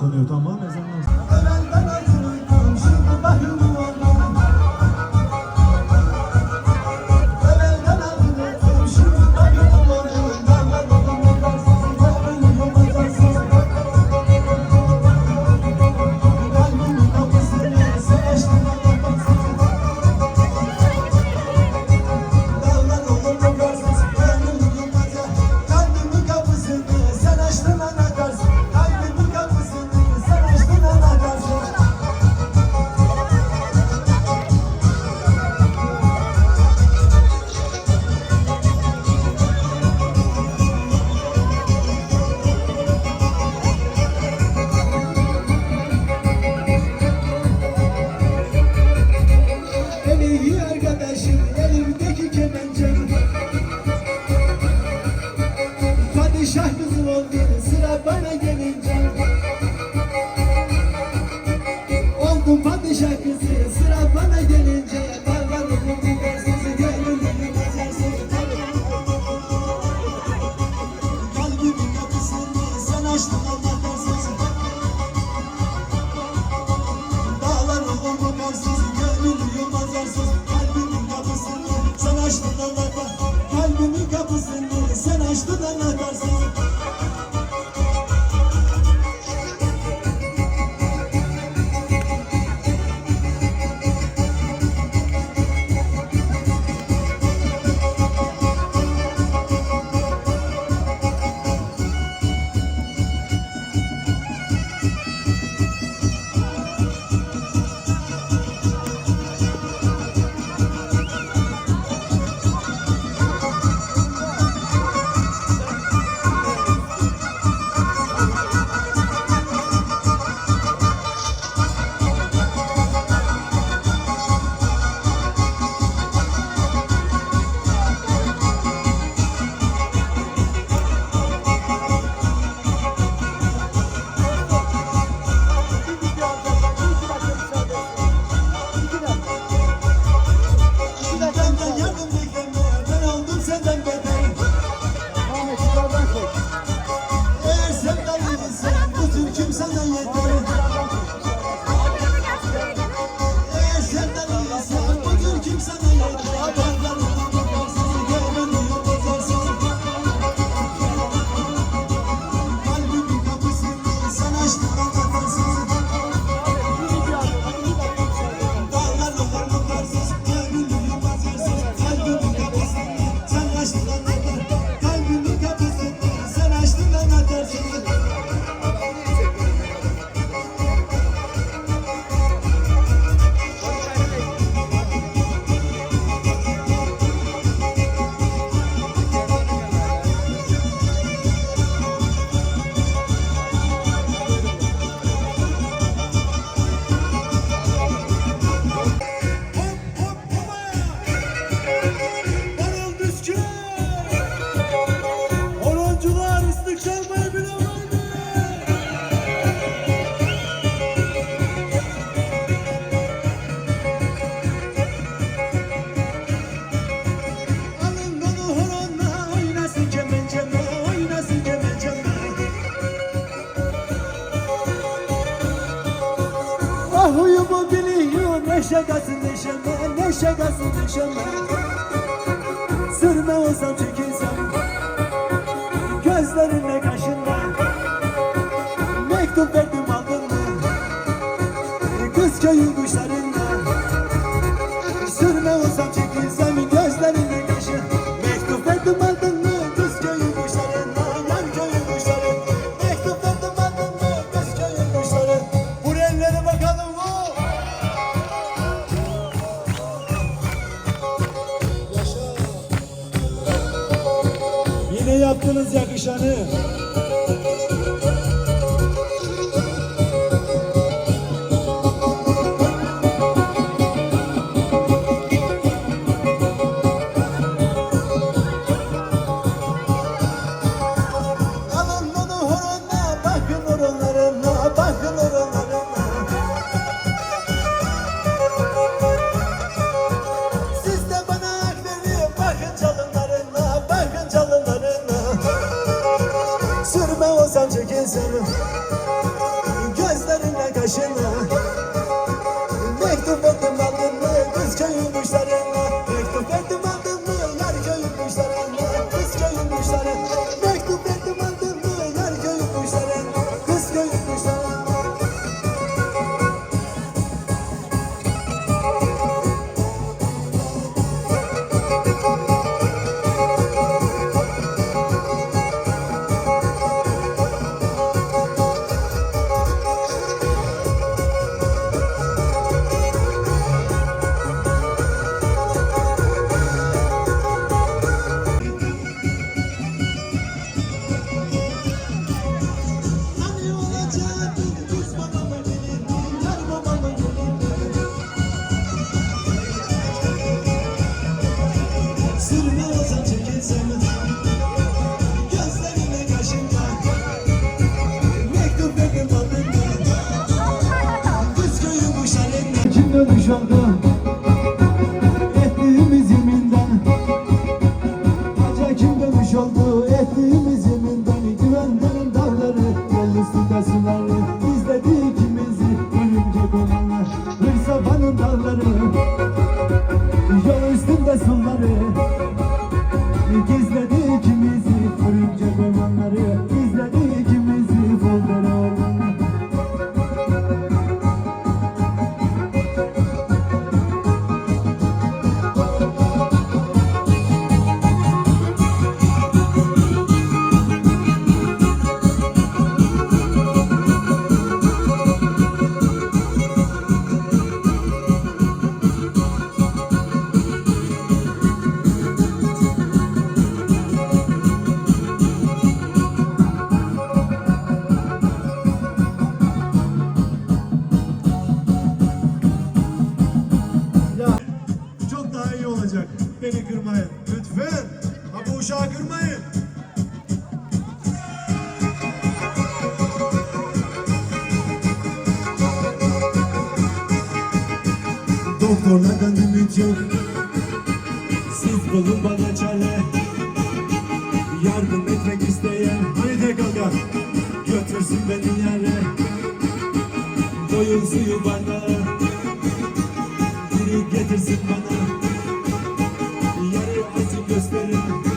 виконує та мамі. padişah kızı oldun sıra bana gelince. neşe gelsin neşeme Neşe gelsin neşeme. Sürme olsam çekilsem Gözlerinle kaşınla Mektup verdim aldın mı? Kız köyü kuşların nişanı. 내 손발에 yok Oradan ümit yok. Siz bulun bana çare. Yardım etmek isteyen Haydi kanka Götürsün beni yere. Koyun suyu bana Biri getirsin bana. Yarı acı gösterin.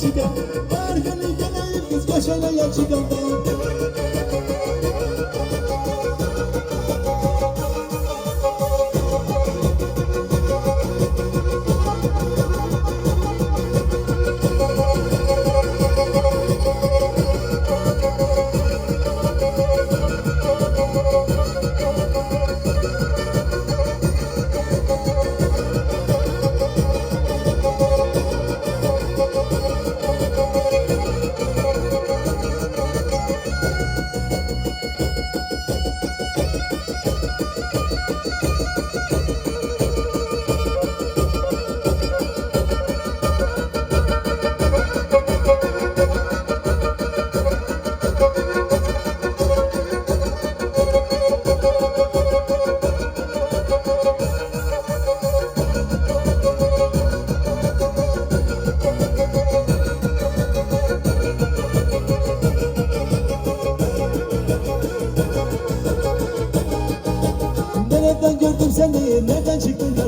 Çıkan Var gönül geleyim Göç öyle ya çıkan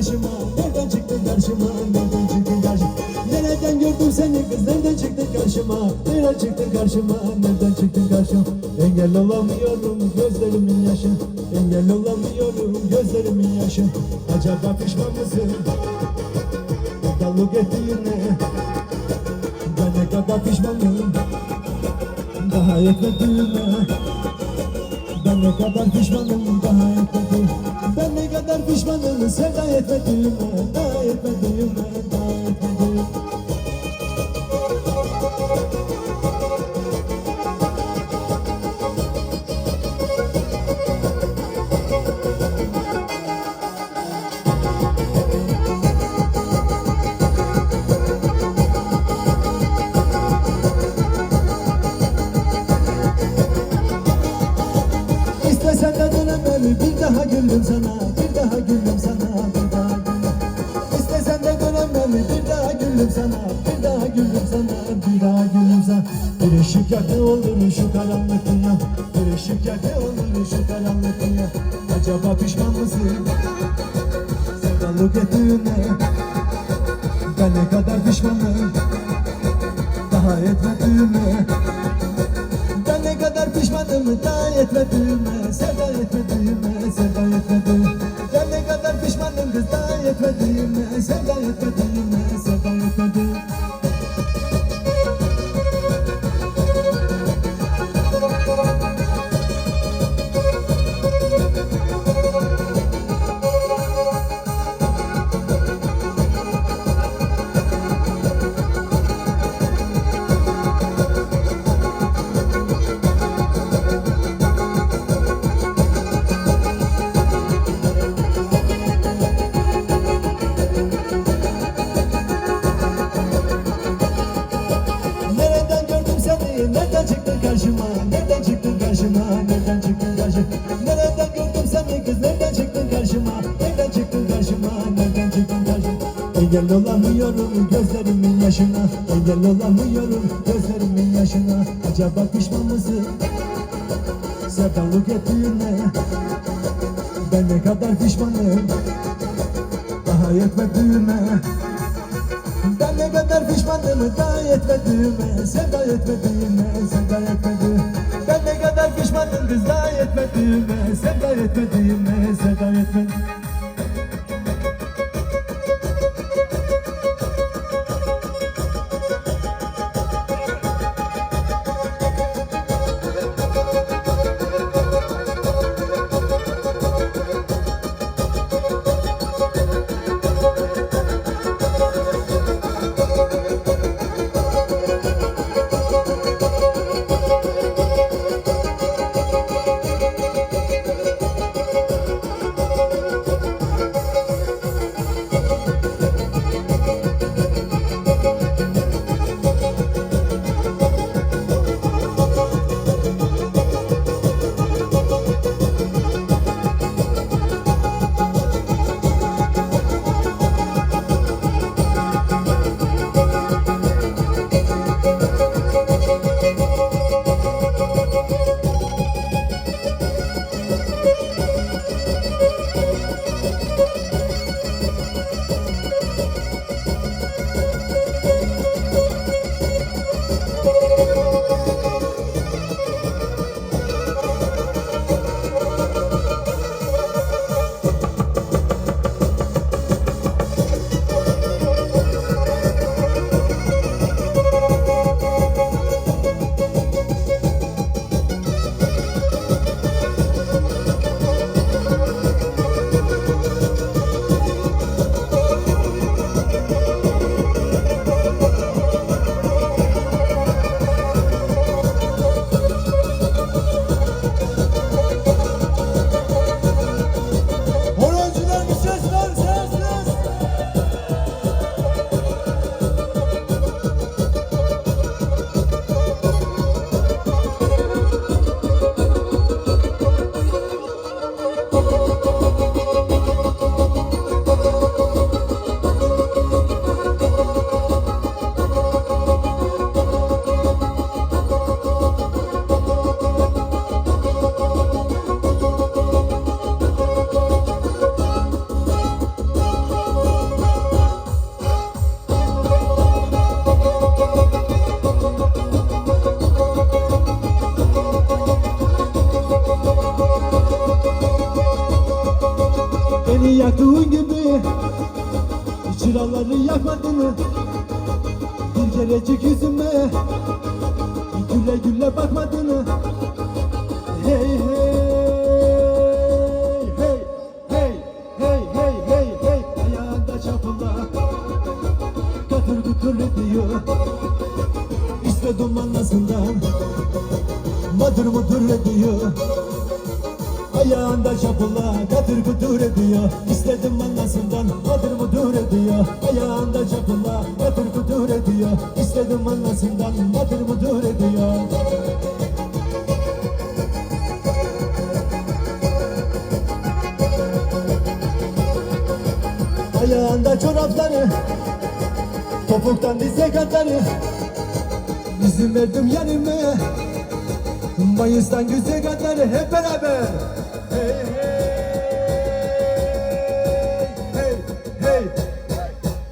karşıma? Nereden çıktın karşıma? Nereden çıktın karşıma? Nereden gördüm seni kız? Nereden çıktın karşıma? Nereden çıktın karşıma? Nereden çıktın karşıma? Engel olamıyorum gözlerimin yaşı. Engel olamıyorum gözlerimin yaşı. Acaba pişman mısın? Dallık ettiğine Ben ne kadar pişmanım Daha etmediğime ben ne kadar pişmanım daha etmedim Ben ne kadar pişmanım sevda etmediğime Daha etmediğime daha etmedim güldüm sana Bir daha güldüm sana bir daha güldüm. İstesen de dönemem bir daha güldüm sana Bir daha güldüm sana bir daha güldüm sana. Bir ışık yak ne olur şu karanlık dünya Bir ışık yak ne olur şu karanlık dünya Acaba pişman mısın? Sevdalık ettiğine Ben ne kadar pişmanım? Daha etmediğime pişmanım daha yetmediğime Sevda yetmediğime, sevda yetmediğime Ben ne kadar pişmanım kız daha yetmediğime Sevda yetmediğime, sevda yetmediğime Nereden çıktın karşıma? Nereden çıktın karşıma? Nereden çıktın karşıma? Engel olamıyorum gözlerimin yaşına Engel olamıyorum gözlerimin yaşına Acaba pişman mısın? Sevdalık ettiğine Ben ne kadar pişmanım Daha yetmediğime ben ne kadar pişmanım daha yetmediğime Sevda yetmediğime, sevda yetmediğime Ben ne kadar pişmanım kız daha yetmediğime Sevda yetmediğime, sevda yetmediğime İstedim anlasından madır mudur ediyor Ayağında çorapları Topuktan dize katları. İzin verdim yanıma. Mayıs'tan güzel katları hep beraber. Hey hey hey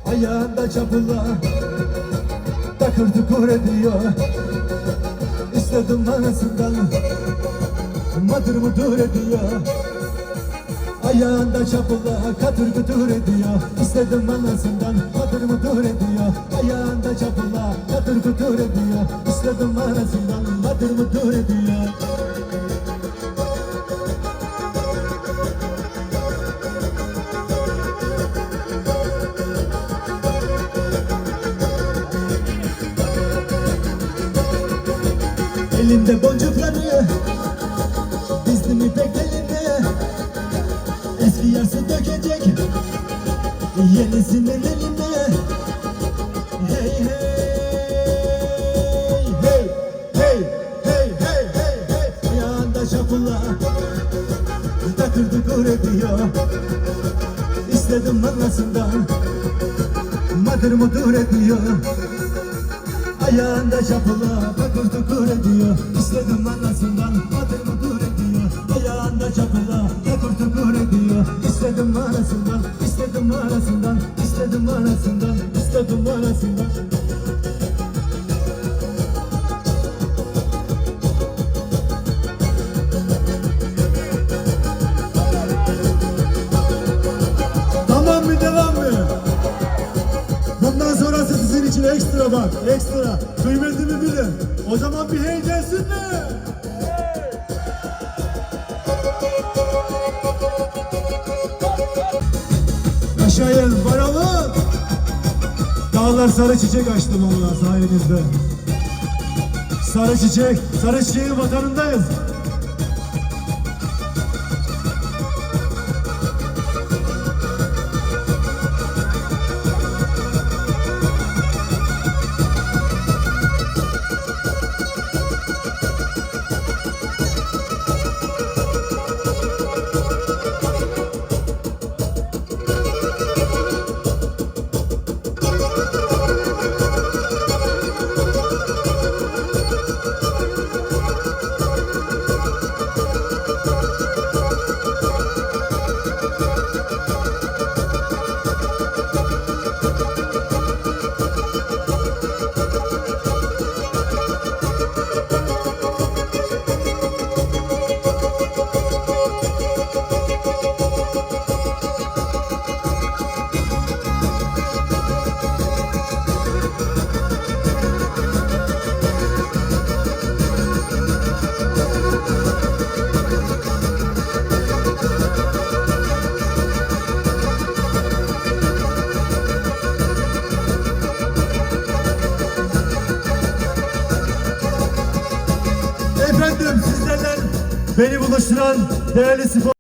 hey. Ayağında çapıla Takır tukur ediyor İstedim manasından Madır mudur ediyor. Ayağında çapıla katır kutur ediyor. İstedim manasından madır mudur ediyor. Ayağında çapıla katır kutur ediyor. İstedim manasından madır mudur ediyor Elimde boncukları. Dizdim ipek elinde? Eski yarısı dökecek. Yenisinin elinde. Hey hey. Hey hey hey hey hey hey. Ayağında çapıla Takır tukur ediyor İstedim anlasından. Madır mudur ediyor Ayağında çapıla takır tukur ediyor. İstedim anlasından madır mudur ediyor. Ayağında çapıla takır tukur ediyor. İstedim arasından, istedim arasından İstedim arasından, istedim arasından ekstra bak, ekstra. Kıymetimi bilin. O zaman bir hey gelsin mi? Aşağıya varalım. Dağlar sarı çiçek açtı valla sayenizde. Sarı çiçek, sarı çiçeğin vatanındayız. Değerli spor